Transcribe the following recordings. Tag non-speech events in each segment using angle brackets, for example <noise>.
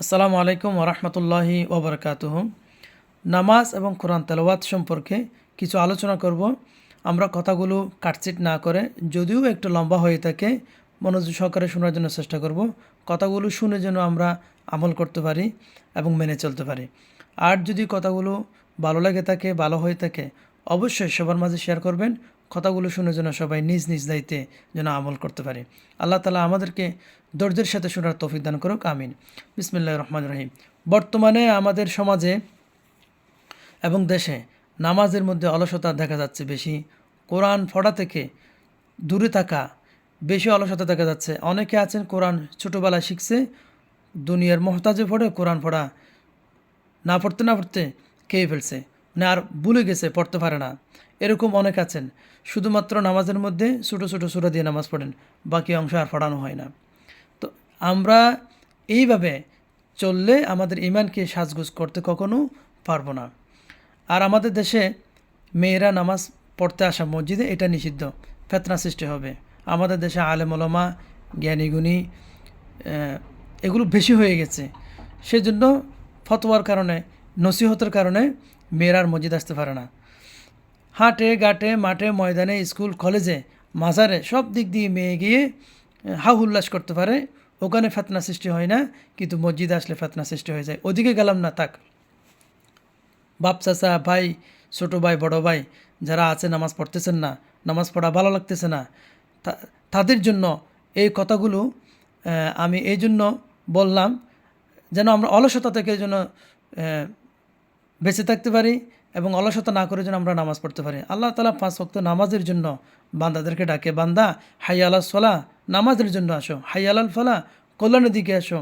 আসসালামু আলাইকুম ওরহমতুল্লাহি ওবরকাতুহ নামাজ এবং কোরআন তেলাওয়াত সম্পর্কে কিছু আলোচনা করব। আমরা কথাগুলো কাটচিট না করে, যদিও একটু লম্বা হয়ে থাকে, মনোযোগ সহকারে শোনার জন্য চেষ্টা করব। কথাগুলো শুনে যেন আমরা আমল করতে পারি এবং মেনে চলতে পারি। আর যদি কথাগুলো ভালো লাগে থাকে, ভালো হয়ে থাকে, অবশ্যই সবার মাঝে শেয়ার করবেন। কথাগুলো শুনে যেন সবাই নিজ নিজ দায়িত্বে যেন আমল করতে পারে। আল্লাহ তালা আমাদেরকে ধৈর্যের সাথে শোনার তৌফিক দান করুক, আমিন। বিসমিল্লাহ রহমান রহিম। বর্তমানে আমাদের সমাজে এবং দেশে নামাজের মধ্যে অলসতা দেখা যাচ্ছে বেশি, কোরআন পড়া থেকে দূরে থাকা বেশি অলসতা দেখা যাচ্ছে। অনেকে আছেন কোরআন ছোটোবেলায় শিখছে, দুনিয়ার মহতাজে পড়ে কোরআন পড়া না পড়তে না পড়তে খেয়ে ফেলছে। মানে আর ভুলে গেছে, পড়তে পারে না। এরকম অনেক আছেন। শুধুমাত্র নামাজের মধ্যে ছোটো ছোটো সুরা দিয়ে নামাজ পড়েন, বাকি অংশ আর পড়ানো হয় না। তো আমরা এইভাবে চললে আমাদের ইমানকে সাজগুজ করতে কখনো পারব না। আর আমাদের দেশে মেয়েরা নামাজ পড়তে আসা মসজিদে এটা নিষিদ্ধ, ফেতনা সৃষ্টি হবে। আমাদের দেশে আলেমলমা জ্ঞানীগুণী এগুলো বেশি হয়ে গেছে। সেজন্য ফতোয়ার কারণে নসিহতের কারণে মেয়েরা আর মসজিদ আসতে পারে না। হাটে, ঘাটে, মাঠে, ময়দানে, স্কুল, কলেজে, মাজারে সব দিক দিয়ে মেয়ে গিয়ে হা উল্লাস করতে পারে। ওখানে ফেতনা সৃষ্টি হয় না, কিন্তু মসজিদে আসলে ফেতনা সৃষ্টি হয়ে যায়। ওদিকে গেলাম না তাক বাপ, চাচা, ভাই, ছোটো ভাই, বড় ভাই, যারা আছে, নামাজ পড়তেছেন না, নামাজ পড়া ভালো লাগতেছে না তাদের জন্য এই কথাগুলো আমি এই জন্য বললাম, যেন আমরা অলসতা থেকে যেন বেঁচে থাকতে পারি এবং অলসতা না করে যেন আমরা নামাজ পড়তে পারি। আল্লাহ তালা পাঁচ ভক্ত নামাজের জন্য বান্দাদেরকে ডাকে, বান্দা হাই আলাল সলা নামাজের জন্য আসো। হাই আলাল ফলা কল্যাণের দিকে আসো।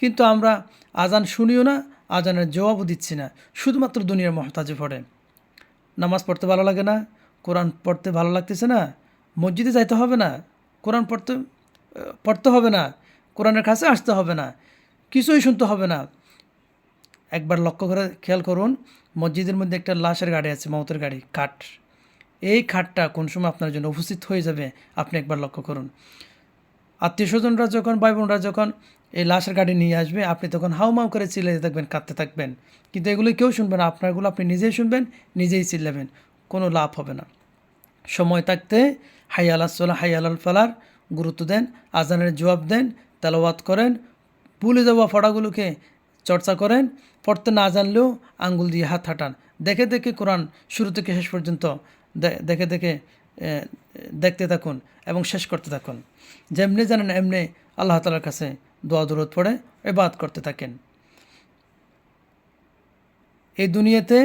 কিন্তু আমরা আজান শুনিও না, আজানের জবাবও দিচ্ছি না। শুধুমাত্র দুনিয়ার মহতাজে পড়ে। নামাজ পড়তে ভালো লাগে না, কোরআন পড়তে ভালো লাগতেছে না, মসজিদে যাইতে হবে না, কোরআন পড়তে পড়তে হবে না, কোরআনের কাছে আসতে হবে না, কিছুই শুনতে হবে না। একবার লক্ষ্য করে খেয়াল করুন, মসজিদের মধ্যে একটা লাশের গাড়ি আছে, মমতের গাড়ি, খাট। এই খাটটা কোন সময় আপনার জন্য উপস্থিত হয়ে যাবে, আপনি একবার লক্ষ্য করুন। আত্মীয় স্বজনরা যখন ভাই বোনরা যখন এই লাশের গাড়ি নিয়ে আসবে, আপনি তখন হাউমাউ করে চিল্লাতে থাকবেন, কাঁদতে থাকবেন। কিন্তু এগুলো কেউ শুনবে না, আপনারগুলো আপনি নিজেই শুনবেন, নিজেই চিল্লাবেন, কোনো লাভ হবে না। সময় থাকতে হাই আলাহ হাই আলাল ফালার গুরুত্ব দেন, আজানের জবাব দেন, তেলাওয়াত করেন, ভুলে যাওয়া ফড়াগুলোকে চর্চা করেন, পড়তে না জানলেও আঙ্গুল দিয়ে হাত হাঁটান। দেখে দেখে কোরআন শুরু থেকে শেষ পর্যন্ত দেখে দেখে দেখতে থাকুন এবং শেষ করতে থাকুন। যেমনি জানেন, এমনি আল্লাহ তালার কাছে দোয়া দূরত পড়ে এবাদ করতে থাকেন। এই দুনিয়াতে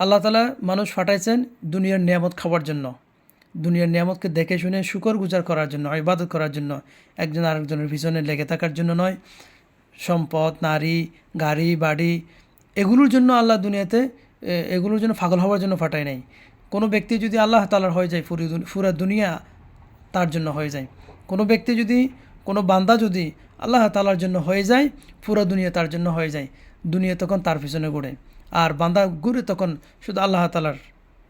আল্লাহ তালা মানুষ ফাটাইছেন দুনিয়ার নিয়ামত খাওয়ার জন্য। দুনিয়ার নিয়ামতকে দেখে শুনে শুকর গুজার করার জন্য, ইবাদত করার জন্য, একজন আরেকজনের পিছনে লেগে থাকার জন্য নয়। সম্পদ, নারী, গাড়ি, বাড়ি, এগুলোর জন্য আল্লাহ দুনিয়াতে এগুলোর জন্য পাগল হওয়ার জন্য ফাটায় নাই। কোনো ব্যক্তি যদি আল্লাহ তালার হয়ে যায় দুন- পুরা দুনিয়া তার জন্য হয়ে যায়। কোনো ব্যক্তি যদি, কোনো বান্দা যদি আল্লাহ তালার জন্য হয়ে যায়, পুরো দুনিয়া তার জন্য হয়ে যায়। দুনিয়া তখন তার পিছনে ঘুরে। আর বান্দা ঘুরে তখন শুধু আল্লাহ তালার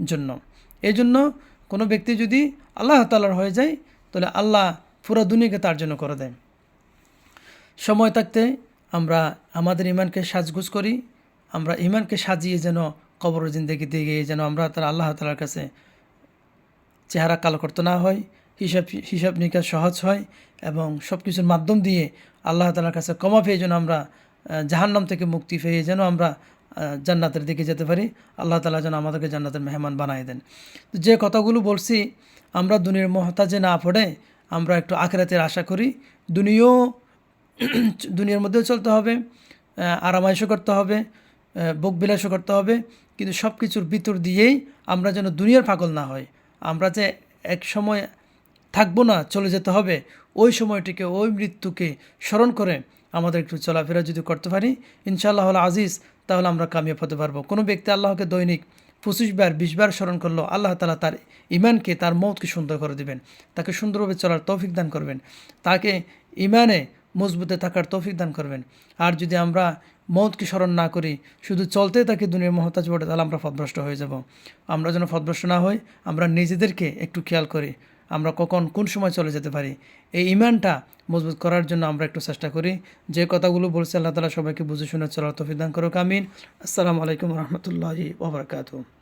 জন্য। এই জন্য কোনো ব্যক্তি যদি আল্লাহ তালার হয়ে যায়, তাহলে আল্লাহ পুরো দুনিয়াকে তার জন্য করে দেয়। সময় থাকতে আমরা আমাদের ইমানকে সাজগুজ করি, আমরা ইমানকে সাজিয়ে যেন কবর জিন্দগিতে গিয়ে যেন আমরা তার আল্লাহ তালার কাছে চেহারা কালো করতে না হয়, হিসাব হিসাব নিকাশ সহজ হয় এবং সব কিছুর মাধ্যম দিয়ে আল্লাহ তালার কাছে কমা পেয়ে যেন আমরা জাহান্নাম থেকে মুক্তি পেয়ে যেন আমরা জান্নাতের দিকে যেতে পারি। আল্লাহ তালা যেন আমাদেরকে জান্নাতের মেহমান বানায় দেন। তো যে কথাগুলো বলছি, আমরা দুনিয়ার মহতাজে না পড়ে আমরা একটু আখেরাতের আশা করি। দুনিয়াও <clears throat> দুনিয়ার মধ্যেও চলতে হবে আহ, আরামাইশও করতে হবে বুক বিলাসও করতে হবে কিন্তু সব কিছুর ভিতর দিয়েই আমরা যেন দুনিয়ার পাগল না হয় আমরা যে এক সময় থাকব না চলে যেতে হবে ওই সময়টিকে ওই মৃত্যুকে স্মরণ করে আমাদের একটু চলাফেরা যদি করতে পারি ইনশাআল্লাহ আজিজ তাহলে আমরা কামিয়াব হতে পারব। কোনো ব্যক্তি আল্লাহকে দৈনিক পঁচিশ বার বিশ বার স্মরণ করল আল্লাহ তালা তার ইমানকে তার মতকে সুন্দর করে দিবেন। তাকে সুন্দরভাবে চলার তৌফিক দান করবেন। তাকে ইমানে মজবুতে থাকার তৌফিক দান করবেন। আর যদি আমরা মৌতকে স্মরণ না করি, শুধু চলতে থাকি দুনিয়ার মহতাজ বটে, তাহলে আমরা ফদভ্রষ্ট হয়ে যাব। আমরা যেন ফদভ্রষ্ট না হই, আমরা নিজেদেরকে একটু খেয়াল করি, আমরা কখন কোন সময় চলে যেতে পারি। এই ইমানটা মজবুত করার জন্য আমরা একটু চেষ্টা করি। যে কথাগুলো বলছে, আল্লাহ তালা সবাইকে বুঝে শুনে চলার তফিদান করুক, আমিন। আসসালামু আলাইকুম রহমতুল্লাহি ওবরাকাতু